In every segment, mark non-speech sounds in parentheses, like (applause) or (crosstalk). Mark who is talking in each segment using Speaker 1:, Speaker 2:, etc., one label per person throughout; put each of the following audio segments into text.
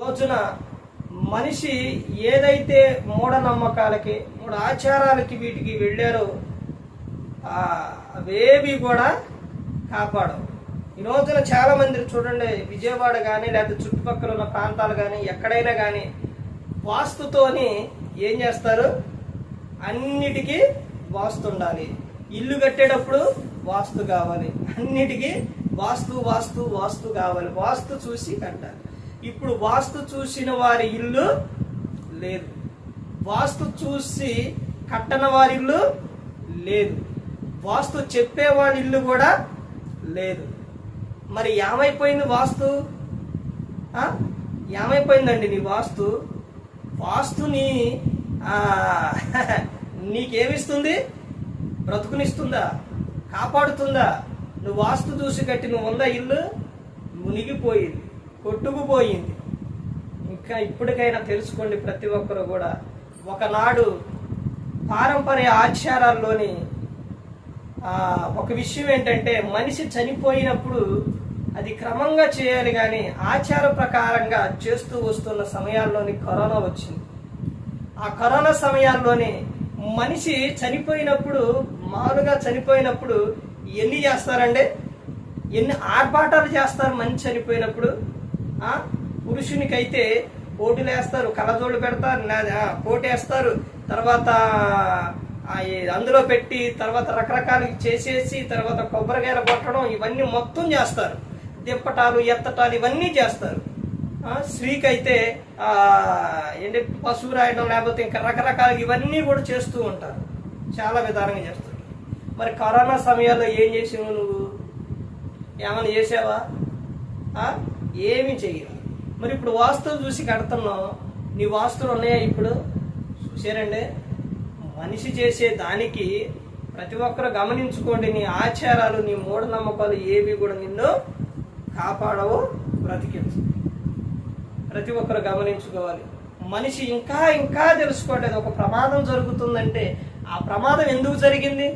Speaker 1: రోజున మనిషి ఏదైతే మూఢనమ్మకాలకి మూఢ ఆచారాలకి వీటికి వెళ్ళారో అవేవి కూడా కాపాడవు. ఈ రోజున చాలా మంది చూడండి విజయవాడ కానీ లేకపోతే చుట్టుపక్కల ఉన్న ప్రాంతాలు కానీ ఎక్కడైనా కానీ వాస్తుతోని ఏం చేస్తారు? అన్నిటికీ వాస్తు ఉండాలి. ఇల్లు కట్టేటప్పుడు వాస్తు కావాలి. అన్నిటికీ వాస్తు వాస్తు వాస్తు కావాలి. వాస్తు చూసి కట్టాలి. ఇప్పుడు వాస్తు చూసిన వారి ఇల్లు లేదు. వాస్తు చూసి కట్టన వారి ఇల్లు లేదు. వాస్తు చెప్పేవాడి ఇల్లు కూడా లేదు. మరి ఏమైపోయింది వాస్తు? ఏమైపోయిందండి నీ వాస్తు? వాస్తుని (laughs) నీకేమిస్తుంది? బ్రతుకునిస్తుందా? కాపాడుతుందా? నువ్వు వాస్తు చూసి కట్టి నువ్వు ఉందా ఇల్లు మునిగిపోయింది. కొట్టుకుపోయింది. ఇంకా ఇప్పటికైనా తెలుసుకోండి ప్రతి ఒక్కరు కూడా. ఒకనాడు పారంపర్య ఆచారాల్లోని ఒక విషయం ఏంటంటే మనిషి చనిపోయినప్పుడు అది క్రమంగా చేయాలి కానీ ఆచార ప్రకారంగా చేస్తూ వస్తున్న సమయాల్లోని కరోనా వచ్చింది. ఆ కరోనా సమయాల్లోనే మనిషి చనిపోయినప్పుడు మామూలుగా చనిపోయినప్పుడు ఎన్ని చేస్తారండి? ఎన్ని ఆర్భాటాలు చేస్తారు మనిషి చనిపోయినప్పుడు? పురుషునికైతే పోటీలు వేస్తారు కళ్ళజోళ్ళు పెడతారు నా- వేస్తారు తర్వాత అందులో పెట్టి తర్వాత రకరకాలు చేసేసి తర్వాత కొబ్బరికాయలు కొట్టడం ఇవన్నీ మొత్తం చేస్తారు. దిప్పటాలు ఎత్తటాలు ఇవన్నీ చేస్తారు. స్త్రీకైతే ఏంటి పశువు రాయడం లేకపోతే ఇంకా రకరకాల ఇవన్నీ కూడా చేస్తూ ఉంటారు. చాలా విధానంగా చేస్తారు. మరి కరోనా సమయాల్లో ఏం చేసావు నువ్వు? ఏమైనా చేసావా? ఏమి చేయరు మరి ఇప్పుడు వాస్తువులు చూసి కడుతున్నాం. నీ వాస్తువులు ఉన్నాయా ఇప్పుడు? చూసారండి మనిషి చేసే దానికి ప్రతి ఒక్కరు గమనించుకోండి నీ ఆచారాలు నీ మూఢనమ్మకాలు ఏవి కూడా నిన్ను కాపాడవు బ్రతికించు ప్రతి ఒక్కరు గమనించుకోవాలి. మనిషి ఇంకా ఇంకా తెలుసుకోవట్లేదు. ఒక ప్రమాదం జరుగుతుందంటే ఆ ప్రమాదం ఎందుకు జరిగింది?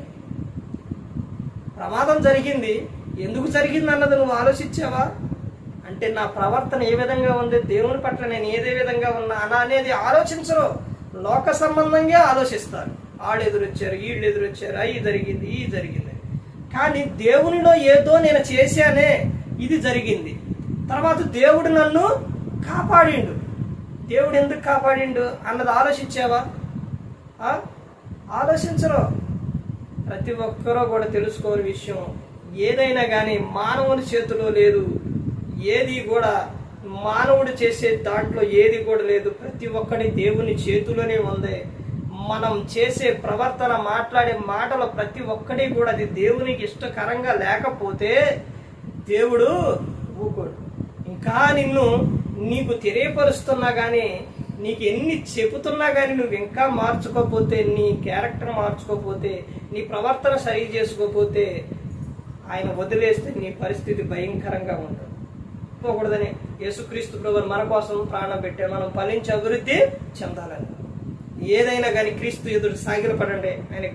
Speaker 1: ప్రమాదం జరిగింది. ఎందుకు జరిగింది అన్నది నువ్వు ఆలోచించావా? అంటే నా ప్రవర్తన ఏ విధంగా ఉంది? దేవుని పట్ల నేను ఏదే విధంగా ఉన్నా అనా అనేది ఆలోచించరు. లోక సంబంధంగా ఆలోచిస్తారు. ఆడు ఎదురొచ్చారు వీళ్ళు ఎదురొచ్చారు అవి జరిగింది ఈ జరిగింది. కానీ దేవునిలో ఏదో నేను చేశానే ఇది జరిగింది. తర్వాత దేవుడు నన్ను కాపాడిండు. దేవుడు ఎందుకు కాపాడిండు అన్నది ఆలోచించావా? ఆలోచించరు. ప్రతి ఒక్కరూ కూడా తెలుసుకోని విషయం ఏదైనా కానీ మానవుని చేతిలో లేదు. ఏది కూడా మానవుడు చేసే దాంట్లో ఏది కూడా లేదు. ప్రతి ఒక్కటి దేవుని చేతిలోనే ఉంది. మనం చేసే ప్రవర్తన మాట్లాడే మాటలు ప్రతి ఒక్కటి కూడా అది దేవునికి ఇష్టకరంగా లేకపోతే దేవుడు ఊకోడు. ఇంకా నిన్ను నీకు తెలియపరుస్తున్నా కానీ నీకు ఎన్ని చెబుతున్నా కానీ నువ్వు ఇంకా మార్చుకోకపోతే నీ క్యారెక్టర్ మార్చుకోకపోతే నీ ప్రవర్తన సరి చేసుకోకపోతే ఆయన వదిలేస్తే నీ పరిస్థితి భయంకరంగా ఉంటుంది పోకూడదని యేసుక్రీస్తు ప్రభు మన కోసం ప్రాణం పెట్టే మనం ఫలించి అభివృద్ధి చెందాలని. ఏదైనా కానీ క్రీస్తు ఎదురు సాగిలపడండి. ఆయన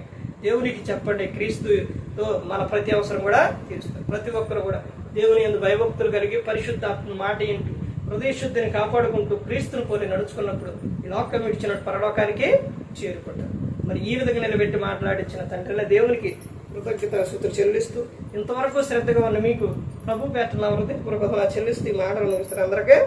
Speaker 1: దేవునికి చెప్పండి క్రీస్తుతో మన ప్రతి అవసరం కూడా తీరుస్తారు ప్రతి ఒక్కరు కూడా దేవుని ఎందు భయభక్తులు కలిగి పరిశుద్ధాత్మ మాట ఇంటూ హృదయశుద్ధిని కాపాడుకుంటూ క్రీస్తుని పోలి నడుచుకున్నప్పుడు ఈ లోకం ఇచ్చినట్టు పరలోకానికి చేరుకుంటారు. మరి ఈ విధంగా నిలబెట్టి మాట్లాడించిన తండ్రిన దేవునికి కృతజ్ఞత సూత్రు చెల్లిస్తూ ఇంతవరకు శ్రద్ధగా ఉన్న మీకు ప్రభు పేట నా హృదయపూర్వకంగా చెల్లిస్తూ ఈ మాటలు ముగిస్తారు అందరికీ